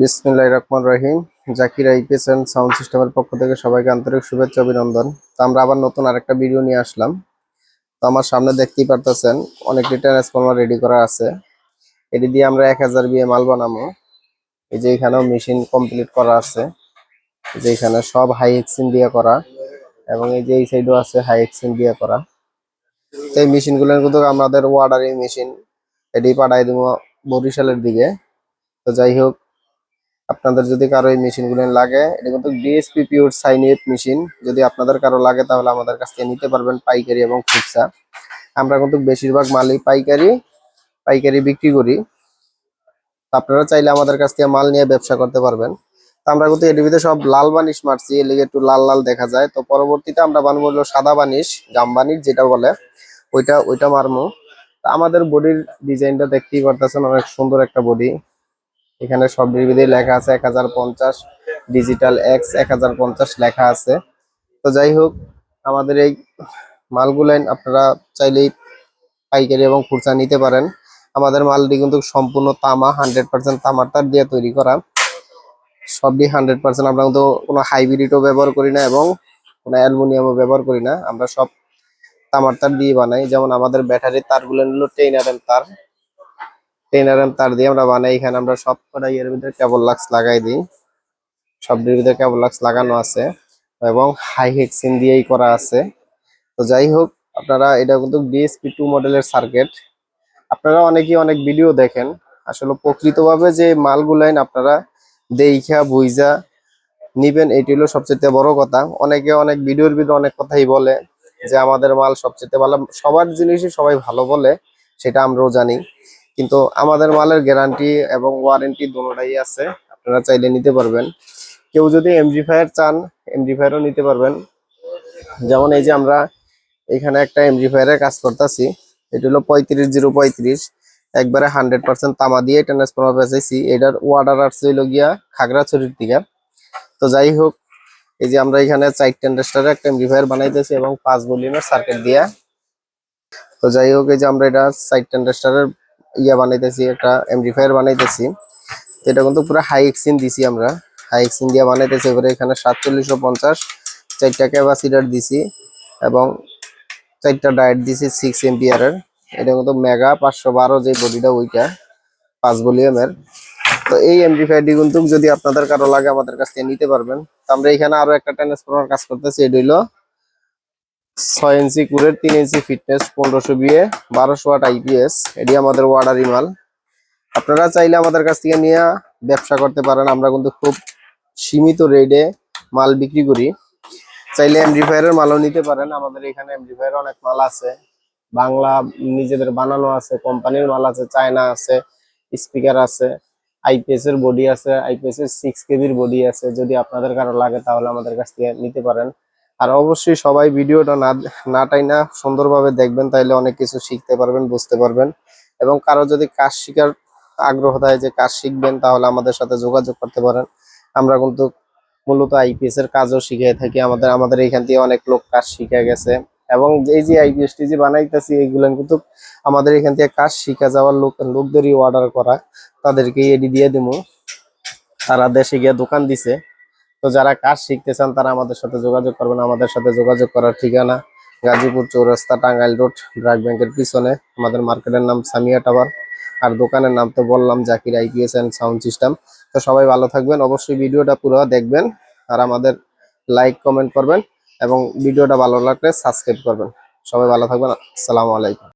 বিসমিল্লাহ রহমান রহিম। জাকির আইপিএস অ্যান্ড সাউন্ড সিস্টেমের পক্ষ থেকে সবাইকে আন্তরিক শুভেচ্ছা, অভিনন্দন। তো আমরা আবার নতুন আরেকটা ভিডিও নিয়ে আসলাম। তো আমার সামনে দেখতেই পারতেছেন অনেকটি ট্রান্সফর্মার রেডি করা আছে। এটি দিয়ে আমরা এক হাজার বিয়ে মাল বানাবো। এই যে এখানেও মেশিন কমপ্লিট করা আছে। যে এখানে সব হাই এক্সিন দিয়ে করা এবং এই যে এই সাইডও আছে হাই এক্সিন দিয়ে করা। তো এই মেশিনগুলোর কিন্তু আমাদের ওয়ার্ডারিং মেশিন এটি পাঠাই দেবো বরিশালের দিকে। তো যাই হোক আপনাদের যদি কারও এই মেশিনগুলো লাগে, এটা কিন্তু ডিএসপি পিওর সাইনিয়েট মেশিন যদি আপনাদের কারও লাগে তাহলে আমাদের কাছ থেকে নিতে পারবেন পাইকারি এবং খুচরা। আমরা কিন্তু বেশিরভাগ মালই পাইকারি পাইকারি বিক্রি করি। আপনারা চাইলে আমাদের কাছ থেকে মাল নিয়ে ব্যবসা করতে পারবেন। তো আমরা কিন্তু এটিভিতে সব লাল বানিশ মারছি, এর লিগে একটু লাল লাল দেখা যায়। তো পরবর্তীতে আমরা বানবো হলো সাদা বানিশ গাম বানিশ যেটা বলে, ওইটা ওইটা মারমু আমাদের বডির ডিজাইনটা দেখতেই পারতেছেন, অনেক সুন্দর একটা বডি। এখানে সব ডিভিডি লেখা আছে, এক হাজার পঞ্চাশ ডিজিটাল এক্স এক হাজার পঞ্চাশ লেখা আছে। তো যাই হোক, আমাদের এই মালগুলাই আপনারা চাইলেই পাইকারি এবং খুচরা নিতে পারেন। আমাদের মালটি কিন্তু সম্পূর্ণ তামা, হান্ড্রেড পার্সেন্ট তামার তার দিয়ে তৈরি করা। সবই হান্ড্রেড পার্সেন্ট, আমরা কিন্তু কোনো হাইব্রিডও ব্যবহার করি না এবং কোনো অ্যালুমিনিয়ামও ব্যবহার করি না। আমরা সব তামার তার দিয়ে বানাই। যেমন আমাদের ব্যাটারির তারগুলো নিল টেন আর তার। টেন তার দিয়ে আমরা বানাই, এখানে আমরা সব কটা ইয়ের ভিতরে কেবল লাক্স লাগাই দিই। সবটির ভিতরে কেবল লাক্স লাগানো আছে এবং হাই হেক্সিন দিয়েই করা আছে। তো যাই হোক, আপনারা, এটা কিন্তু ডিএসপি টু মডেলের সার্কিট আপনারা অনেকেই অনেক ভিডিও দেখেন। আসলে প্রকৃতভাবে যে মালগুলাইন আপনারা দেইখা, বুইজা নিবেন, এটি হলো সবচেয়ে বড় কথা। অনেকে অনেক ভিডিওর ভিতরে অনেক কথাই বলে যে আমাদের মাল সবচেয়ে ভালো, সবার জিনিসই সবাই ভালো বলে, সেটা আমরাও জানি। কিন্তু আমাদের মালের গ্যারান্টি এবং ওয়ারেন্টি দুটোটাই আছে। আপনারা চাইলে নিতে পারবেন। কেউ যদি এমজি ফায়ার চান এমজি ফায়ারও নিতে পারবেন। যেমন এই যে আমরা এখানে একটা এমজি ফায়ারের কাজ করতেছি, এটা হলো পঁয়ত্রিশ জিরো পঁয়ত্রিশ। একবারে হান্ড্রেড পার্সেন্ট তামা দিয়ে ট্রান্সফর্মার বেঁচেছি এটার ওয়ার্ডার হইল গিয়া খাগড়াছড়ির দিকে। তো যাই হোক, এই যে আমরা এখানে চার টেন্ডাস্টারের একটা এমপ্লিফায়ার বানাইতেছি এবং পাঁচ ভলিউমের সার্কিট দিয়া। তো যাই হোক, এই যে আমরা এটা চার টেন্ডাস্টারের ইয়া বানাইতেছি, একটা এমপ্লিফায়ার বানাইতেছি। এটা কিন্তু পুরো হাই এক্সিন দিছি আমরা। হাই এক্সিন দিয়ে বানাইতেছি, এবারে এখানে সাতচল্লিশশো পঞ্চাশ, চারটা ক্যাপাসিটার দিছি এবং চারটা ডায়েট দিছি সিক্স এমপিয়ারের এটা কিন্তু মেগা পাঁচশো বারো যে বডিটা, ওইটা পাঁচ ভলিউমের তো এই এমপ্লিফায়ারটি কিন্তু যদি আপনাদের কারও লাগে, আমাদের কাছ থেকে নিতে পারবেন। তো আমরা এখানে আরও একটা ট্রান্সফর্মার কাজ করতেছি, এটা হইল ছয় ইঞ্চি কুড়ের তিন ইঞ্চি ফিটনেস পনেরোশো বিয়ে, বারোশো ওয়াট আইপিএস এটি আমাদের ওয়ার্ডারি মাল আপনারা চাইলে আমাদের কাছ থেকে নিয়ে ব্যবসা করতে পারেন। আমরা কিন্তু খুব সীমিত রেটে মাল বিক্রি করি। চাইলে এমডিফায়ারের মালও নিতে পারেন। আমাদের এখানে এমডিফায়ার অনেক মাল আছে। বাংলা নিজেদের বানানো আছে, কোম্পানির মাল আছে, চায়না আছে স্পিকার আছে আইপিএস এর বডি আছে আইপিএস এর সিক্স কেবির বডি আছে। যদি আপনাদের কারও লাগে, তাহলে আমাদের কাছ থেকে নিতে পারেন। আর অবশ্যই সবাই ভিডিওটা না না টাইনা সুন্দরভাবে দেখবেন, তাইলে অনেক কিছু শিখতে পারবেন, বুঝতে পারবেন। এবং কারও যদি কাজ শিখার আগ্রহ থাকে যে কাজ শিখবেন, তাহলে আমাদের সাথে যোগাযোগ করতে পারেন। আমরা কিন্তু মূলত আইপিএস এর কাজও শিখে থাকি। আমাদের আমাদের এখান থেকে অনেক লোক কাজ শিখে গেছে। এবং এই যে আইপিএস টি যে বানাইতেছি, এইগুলো কিন্তু আমাদের এখান থেকে কাজ শিখে যাওয়ার লোক, লোকদেরই অর্ডার করা। তাদেরকে এডি দিয়ে দিব তারা দেশে গিয়ে দোকান দিছে। তো যারা কাজ শিখতে চান, তারা আমাদের সাথে যোগাযোগ করবেন। আমাদের সাথে যোগাযোগ করার ঠিকানা গাজীপুর চৌরাস্তা, টাঙ্গাইল রোড ব্রাক ব্যাংকের পিছনে। আমাদের মার্কেটের নাম সামিয়া টাওয়ার। আর দোকানের নাম তো বললাম, Zakir IPS and sound system. তো সবাই ভালো থাকবেন, অবশ্যই ভিডিওটা পুরো দেখবেন। আর আমাদের লাইক, কমেন্ট করবেন এবং ভিডিওটা ভালো লাগলে সাবস্ক্রাইব করবেন। সবাই ভালো থাকবেন, আসসালামু আলাইকুম।